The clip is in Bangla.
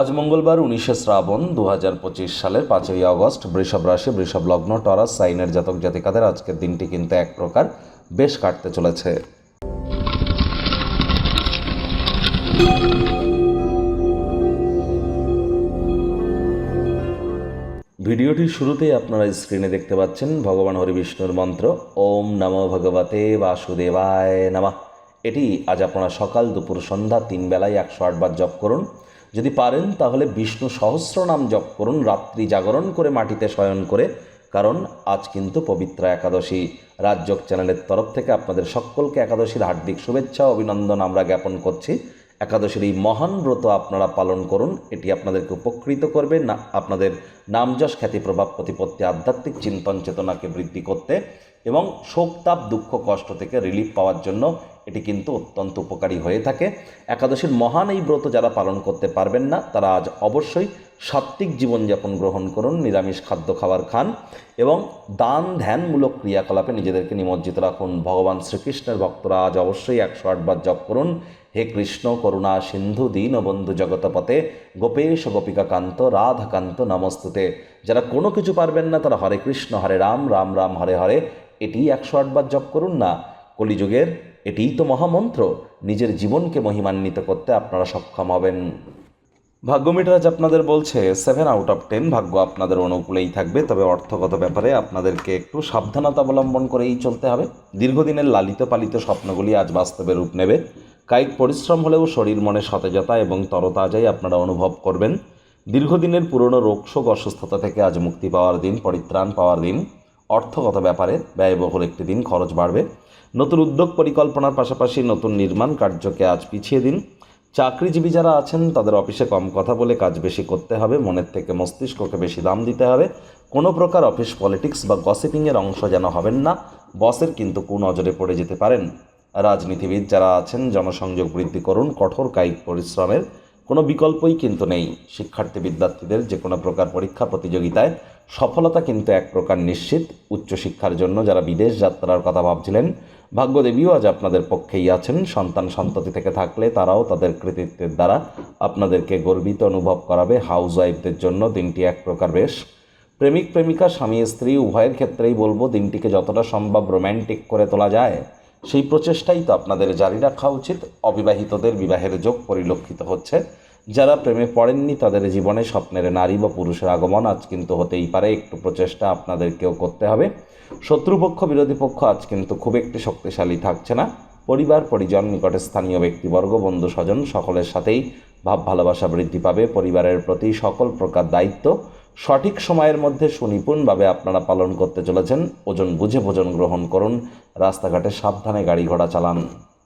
আজ মঙ্গলবার উনিশে শ্রাবণ দু হাজার পঁচিশ সালের পাঁচই আগস্ট বৃষভ রাশি, বৃষভ লগ্ন, টরাস, সাইনের জাতক জাতিকাদের আজকের দিনটি কিন্তু এক প্রকার বেশ কাটতে চলেছে। ভিডিওটির শুরুতেই আপনারা স্ক্রিনে দেখতে পাচ্ছেন ভগবান হরিবিষ্ণুর মন্ত্র, ওম নমো ভগবতে বাসুদেবায় নমঃ। এটি আজ আপনারা সকাল দুপুর সন্ধ্যা তিন বেলায় একশো আটবার জপ করুন। যদি পারেন, তাহলে বিষ্ণু সহস্র নাম জপ করুন, রাত্রি জাগরণ করে মাটিতে শয়ন করে, কারণ আজ কিন্তু পবিত্র একাদশী। রাজযোগ চ্যানেলের তরফ থেকে আপনাদের সকলকে একাদশীর হার্দিক শুভেচ্ছা, অভিনন্দন আমরা জ্ঞাপন করছি। একাদশীর এই মহান ব্রত আপনারা পালন করুন, এটি আপনাদেরকে উপকৃত করবে, না, আপনাদের নামযশ খ্যাতি প্রভাব প্রতিপত্তি, আধ্যাত্মিক চিন্তন, চেতনাকে বৃদ্ধি করতে এবং শোক, তাপ, দুঃখ, কষ্ট থেকে রিলিফ পাওয়ার জন্য এটি কিন্তু অত্যন্ত উপকারী হয়ে থাকে। একাদশীর মহান এই ব্রত যারা পালন করতে পারবেন না, তারা আজ অবশ্যই সাত্ত্বিক জীবনযাপন গ্রহণ করুন, নিরামিষ খাদ্য খাবার খান এবং দান ধ্যানমূলক ক্রিয়াকলাপে নিজেদেরকে নিমজ্জিত রাখুন। ভগবান শ্রীকৃষ্ণের ভক্তরা আজ অবশ্যই একশো আটবার জপ করুন। হে কৃষ্ণ, করুণা, সিন্ধু, দীনবন্ধু জগতপতে গোপেশ গোপিকা কান্ত রাধাকান্ত নমস্তুতে। যারা কোনো কিছু পারবেন না, তারা হরে কৃষ্ণ, হরে রাম রাম রাম, হরে হরে, এটি একশো আটবার জপ করুন না। কলিযুগের এটিই তো মহামন্ত্র। নিজের জীবনকে মহিমান্বিত করতে আপনারা সক্ষম হবেন। ভাগ্য মিটারাজ আপনাদের বলছে সেভেন আউট অফ টেন ভাগ্য আপনাদের অনুকূলেই থাকবে। তবে অর্থগত ব্যাপারে আপনাদেরকে একটু সাবধানতা অবলম্বন করেই চলতে হবে। দীর্ঘদিনের লালিত পালিত স্বপ্নগুলি আজ বাস্তবে রূপ নেবে। কায়িক পরিশ্রম হলেও শরীর মনে সতেজতা এবং তরতাজাই আপনারা অনুভব করবেন। দীর্ঘদিনের পুরনো রোগশোক অসুস্থতা থেকে আজ মুক্তি পাওয়ার দিন, পরিত্রাণ পাওয়ার দিন। অর্থগত ব্যাপারে ব্যয়বহুল একটি দিন খরচ বাড়বে। নতুন উদ্যোগ পরিকল্পনার পাশাপাশি নতুন নির্মাণ কার্যকে আজ পিছিয়ে দিন। চাকরিজীবী যারা আছেন, তাদের অফিসে কম কথা বলে কাজ বেশি করতে হবে, মনের থেকে মস্তিষ্ককে বেশি দাম দিতে হবে। কোনো প্রকার অফিস পলিটিক্স বা গসিপিংয়ের অংশ যেন হবেন না, বসের কিন্তু কুনজরে পড়ে যেতে পারেন। রাজনীতিবিদ যারা আছেন, জনসংযোগ বৃদ্ধি করুন, কঠোর কায়িক পরিশ্রমের কোনো বিকল্পই কিন্তু নেই। শিক্ষার্থী বিদ্যার্থীদের যে কোনো প্রকার পরীক্ষা প্রতিযোগিতায় সফলতা কিন্তু এক প্রকার নিশ্চিত। উচ্চশিক্ষার জন্য যারা বিদেশ যাত্রার কথা ভাবছিলেন, ভাগ্যদেবীও আজ আপনাদের পক্ষেই আছেন। সন্তান সন্ততি থেকে থাকলে তারাও তাদের কৃতিত্বের দ্বারা আপনাদেরকে গর্বিত অনুভব করাবে। হাউস ওয়াইফদের জন্য দিনটি এক প্রকার বেশ। প্রেমিক প্রেমিকা, স্বামী স্ত্রী, উভয়ের ক্ষেত্রেই বলব, দিনটিকে যতটা সম্ভব রোম্যান্টিক করে তোলা যায়। সেই প্রচেষ্টাই তো আপনাদের জারি রাখা উচিত। অবিবাহিতদের বিবাহের যোগ পরিলক্ষিত হচ্ছে। যারা প্রেমে পড়েননি, তাদের জীবনে স্বপ্নের নারী বা পুরুষের আগমন আজ কিন্তু হতেই পারে। একটু প্রচেষ্টা আপনাদেরকেও করতে হবে। শত্রুপক্ষ, বিরোধী পক্ষ আজ কিন্তু খুব একটি শক্তিশালী থাকছে না। পরিবার, পরিজন, নিকটে স্থানীয় ব্যক্তিবর্গ, বন্ধু, স্বজন সকলের সাথেই ভাব ভালোবাসা বৃদ্ধি পাবে। পরিবারের প্রতি সকল প্রকার দায়িত্ব সঠিক সময়ের মধ্যে সুনিপুণভাবে আপনারা পালন করতে চলেছেন। ওজন বুঝে ভোজন গ্রহণ করুন। রাস্তাঘাটে সাবধানে গাড়ি ঘোড়া চালান।